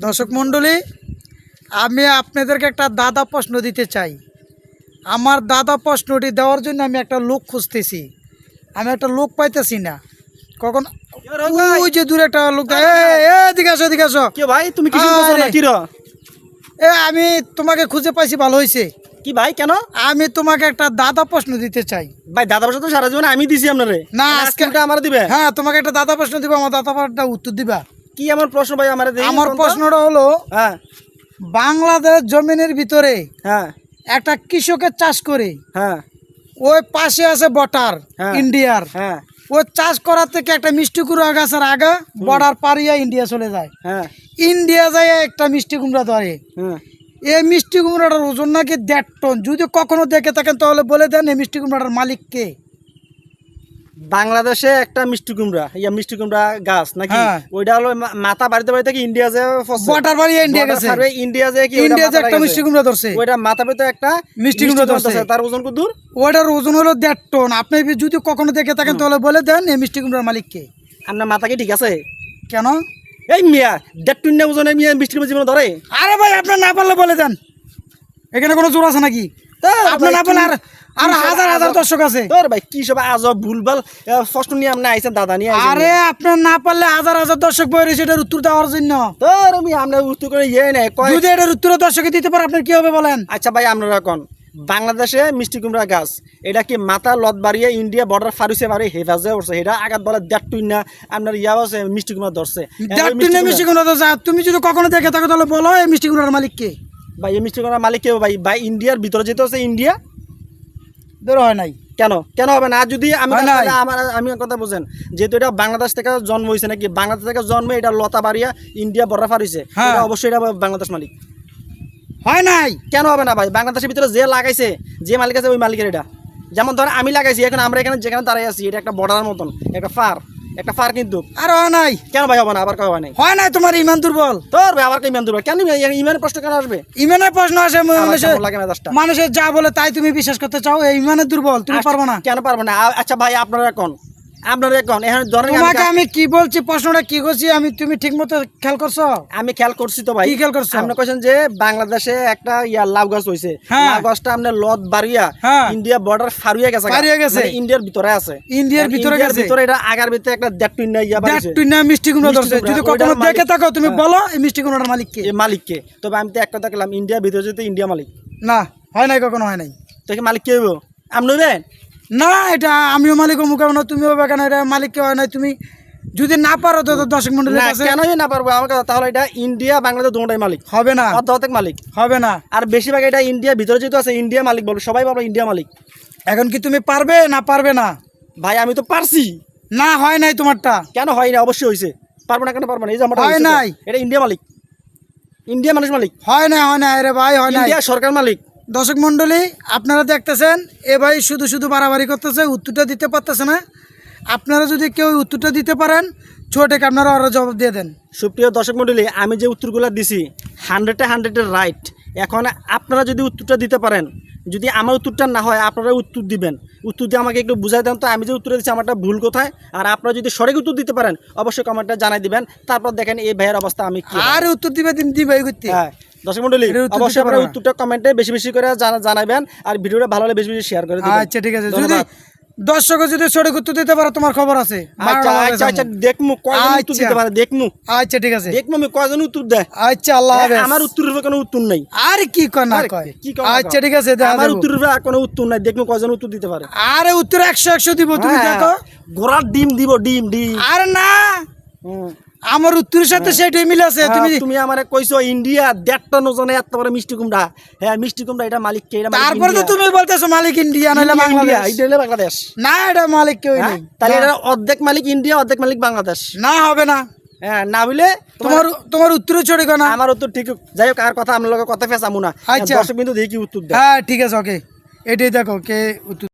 দর্শক মণ্ডলী আমি আপনাদেরকে একটা দাদা প্রশ্ন দিতে চাই। আমার দাদা প্রশ্নটি দেওয়ার জন্য আমি একটা লোক খুঁজতেছি। আমি একটা লোক পাইতেছি না। কখন ওই যে দূরে একটা লোক এদিকে আসো এদিকে আসো। কি ভাই? তুমি এ আমি তোমাকে খুঁজে পাইছি ভালো হয়েছে কি ভাই কেন? আমি তোমাকে একটা দাদা প্রশ্ন দিতে চাই। ভাই দাদা প্রশ্ন তো সারা জীবন আমি দিছি আপনারে। না, আর আজকে- আমার দিবে। হ্যাঁ তোমাকে একটা দাদা প্রশ্ন দিব আমার দাদা উত্তর দিবা। কি আমার প্রশ্ন ভাই আমার আমার প্রশ্নটা হলো হ্যাঁ। বাংলাদেশ জমিনের ভিতরে হ্যাঁ। একটা কৃষকের চাষ করে হ্যাঁ। ওই পাশে আছে বটার হ্যাঁ। ইন্ডিয়ার। হ্যাঁ। ওই চাষ করার থেকে একটা মিষ্টি কুমড়া গাছের আগা বর্ডার পারিয়া ইন্ডিয়া চলে যায়। হ্যাঁ। ইন্ডিয়া যায় একটা মিষ্টি কুমড়া ধরে। হ্যাঁ। এই মিষ্টি কুমড়াটার ওজন নাকি দেড় টন। যদি কখনো দেখে থাকেন তাহলে বলে দেন এই মিষ্টি কুমড়াটার মালিক কে? বাংলাদেশে একটা মিষ্টি কুমড়া ইয়া মিষ্টি কুমড়া গাছ নাকি? হ্যাঁ। ওইটা হলো মাথা বাড়িতে বাড়িতে কি ইন্ডিয়া যে বর্ডার পারিয়া ইন্ডিয়া গেছে। ইন্ডিয়া যে কি ইন্ডিয়া যে একটা মিষ্টি কুমড়া ধরছে। ওইটা মাথা পেতে একটা মিষ্টি কুমড়া ধরছে। তার ওজন কত দূর? ওটার ওজন হলো দেড় টন। আপনি যদি কখনো দেখে থাকেন তাহলে বলে দেন এই মিষ্টি কুমড়ার মালিক কে আপনার মাথা কি ঠিক আছে? কেন? এই মিয়া দেড় টুন্না ওজনের মিয়া মিষ্টি কুমড়া জীবন ধরে। আরে ভাই আপনার না পারলে বলে দেন। এখানে কোনো জোর আছে নাকি? আপনার কি- আর আর হাজার হাজার দর্শক আছে। তোর ভাই কি সব আজব ভুলভাল প্রশ্ন নিয়ে আপনি আইছেন দাদা নিয়ে আরে আপনার না পারলে হাজার হাজার দর্শক বই রয়েছে উত্তর দেওয়ার জন্য। তোর আমি আপনার উত্তর করে ইয়ে নেই যদি এটার উত্তর দর্শকে দিতে পারে আপনার কি হবে বলেন? আচ্ছা ভাই আপনারা কোন? বাংলাদেশে মিষ্টি কুমড়া গাছ এটা কি মাথা লত বাড়িয়ে ইন্ডিয়া বর্ডার ফারুসে মারে হেফাজে উঠছে এটা আঘাত বলে দেড় টুইনা আপনার ইয়া আছে মিষ্টি কুমড়া ধরছে। মিষ্টি কুমড়া যা- তুমি যদি কখনো দেখে থাকো তাহলে বলো এই মিষ্টি কুমড়ার মালিক ভাই এই মিষ্টি কুমড়ার মালিক কেউ ভাই? ভাই ইন্ডিয়ার ভিতরে যেতে হচ্ছে ইন্ডিয়া ধরো হয় নাই। কেন? কেন হবে না? যদি আমি আমার আমি কথা বুঝেন যেহেতু এটা বাংলাদেশ থেকে জন্ম হয়েছে নাকি? বাংলাদেশ থেকে জন্ম এটা লতা বাড়িয়া ইন্ডিয়া বর্ডার ফারিছে হ্যাঁ। অবশ্যই এটা বাংলাদেশ মালিক। হয় নাই। কেন হবে না ভাই? বাংলাদেশের ভিতরে যে লাগাইছে যে মালিক আছে ওই মালিকের এটা। যেমন ধর আমি লাগাইছি এখন আমরা এখানে যেখানে দাঁড়াই আছি এটা একটা বর্ডার মতন একটা ফার। একটা ফার কিন্তু। আর হয় নাই। কেন ভাই হবে না? আবার কেউ হয় নাই? হয় নাই তোমার ইমান দুর্বল। তোর ভাই আবার কে ইমান দুর্বল? কেন ইমান- ইমানের প্রশ্ন কেন আসবে? ইমানের প্রশ্ন আসে মানুষের মানুষের যা বলে তাই তুমি বিশ্বাস করতে চাও এই ইমানের দুর্বল তুমি পারব না। কেন পারব না? আচ্ছা ভাই আপনারা এখন আপনারা এখন এখন ধরেন তোমাকে আমি কি বলছি প্রশ্নটা কি করছি আমি তুমি ঠিক মতো খেয়াল করছ? আমি খেয়াল করছি তো ভাই। কি খেয়াল করছ? আপনি কইছেন যে বাংলাদেশে একটা ইয়া লাউ গাছ হইছে। হ্যাঁ। লাউ গাছটা আপনার লত বাড়িয়া হ্যাঁ। ইন্ডিয়া বর্ডার ফারিয়া গেছে ফারিয়া গেছে। মানে ইন্ডিয়ার ভিতরে আছে। ইন্ডিয়ার ভিতরে গেছে। ভিতরে এটা আগার ভিতরে একটা দেড় টুইন ইয়া বাড়িছে। মিষ্টি কুমড়া ধরছে। যদি কখনো দেখে থাকো তুমি হ্যাঁ। বলো এই মিষ্টি কুমড়ার মালিক কে? এই মালিককে তবে আমি তো এক কথা গেলাম ইন্ডিয়ার ভিতরে যেতে ইন্ডিয়া মালিক। না হয় নাই কখনো হয় নাই। তো মালিক কে হইব? আপনি হইবেন? না এটা আমিও মালিক অমুক না তুমিও হবে কেন? এটা মালিক কে হয় নাই তুমি যদি না পারো তো দর্শক মন্ডলের না কাছে কেন না পারব? আমার কথা তাহলে এটা ইন্ডিয়া বাংলাদেশ দুটাই মালিক। হবে না। অর্ধেক মালিক। হবে না। আর বেশিরভাগ এটা ইন্ডিয়া ভিতরে যেহেতু আছে ইন্ডিয়া মালিক বলব সবাই বলব ইন্ডিয়া মালিক। এখন কি তুমি পারবে না পারবে না? ভাই আমি তো পারছি। না হয় নাই তোমারটা। কেন হয় না অবশ্যই হয়েছে পারব না কেন পারব না? এই যে আমারটা হয় নাই। এটা ইন্ডিয়া মালিক। ইন্ডিয়া মানুষ মালিক। হয় না হয় না আরে ভাই হয় নাই। ইন্ডিয়া সরকার মালিক। দর্শক মন্ডলী আপনারা দেখতেছেন এ ভাই শুধু শুধু বাড়াবাড়ি করতেছে উত্তরটা দিতে পারতেছে না। আপনারা যদি কেউ উত্তরটা দিতে পারেন ছোটকে আপনারা আরও জবাব দিয়ে দেন। সুপ্রিয় দর্শক মন্ডলী আমি যে উত্তরগুলো দিছি হান্ড্রেডে হান্ড্রেডের রাইট এখন আপনারা যদি উত্তরটা দিতে পারেন যদি আমার উত্তরটা না হয় আপনারা উত্তর দিবেন। উত্তর দিয়ে আমাকে একটু বুঝাই দেন তো আমি যে উত্তর দিচ্ছি আমারটা ভুল কোথায়? আর আপনারা যদি সঠিক উত্তর দিতে পারেন অবশ্যই কমেন্টটা জানাই দিবেন। তারপর দেখেন এই ভাইয়ের অবস্থা আমি আর উত্তর দিবে দিন দিবে করতে হ্যাঁ। দর্শক মন্ডলী অবশ্যই আপনারা উত্তরটা কমেন্টে বেশি বেশি করে জানা- জানাবেন আর ভিডিওটা ভালো হলে বেশি বেশি শেয়ার করে দিবেন। আচ্ছা ঠিক আছে। যদি দর্শক যদি সঠিক উত্তর দিতে পারে তোমার খবর আছে। আচ্ছা আচ্ছা আচ্ছা দেখমু কয়জন উত্তর আচ্ছা। দিতে পারে দেখমু। আচ্ছা ঠিক আছে। দেখমু আমি কয়জন উত্তর দেয়। আচ্ছা আল্লাহ হ্যাঁ, হাফেজ। আমার উত্তরের কোনো উত্তর নাই। আর কি কয়? আচ্ছা ঠিক আছে আমার। উত্তরের আর কোনো উত্তর নাই। দেখমু কয়জন উত্তর দিতে পারে। আরে উত্তর একশো একশো দিব তুমি হ্যাঁ, দেখো। ঘোড়ার ডিম দিব ডিম ডিম। আরে না। হুম। আমার উত্তরের সাথে সেটাই মিল আছে। হ্যাঁ, তুমি তুমি আমারে কইছো ইন্ডিয়া দেড় টন ওজনে এত বড় মিষ্টি কুমড়া। হ্যাঁ মিষ্টি কুমড়া এটা মালিক কে? এটা তারপরে তো তুমি বলতেছো মালিক ইন্ডিয়া ইন্ডিয়া, বাংলাদেশ। এটা হলো বাংলাদেশ। না এটা মালিক কেউ হ্যাঁ? নেই। তাহলে এটা অর্ধেক মালিক ইন্ডিয়া অর্ধেক মালিক বাংলাদেশ। না হবে না। হ্যাঁ না হইলে তোমার তোমার উত্তরে চড়ে না। আমার উত্তর ঠিক। যাই হোক আর কথা আমার লগে কথা ফেসামু না। আচ্ছা। দর্শক বিন্দু দেখি উত্তর হ্যাঁ ঠিক আছে ওকে এটাই দেখো কে উত্তর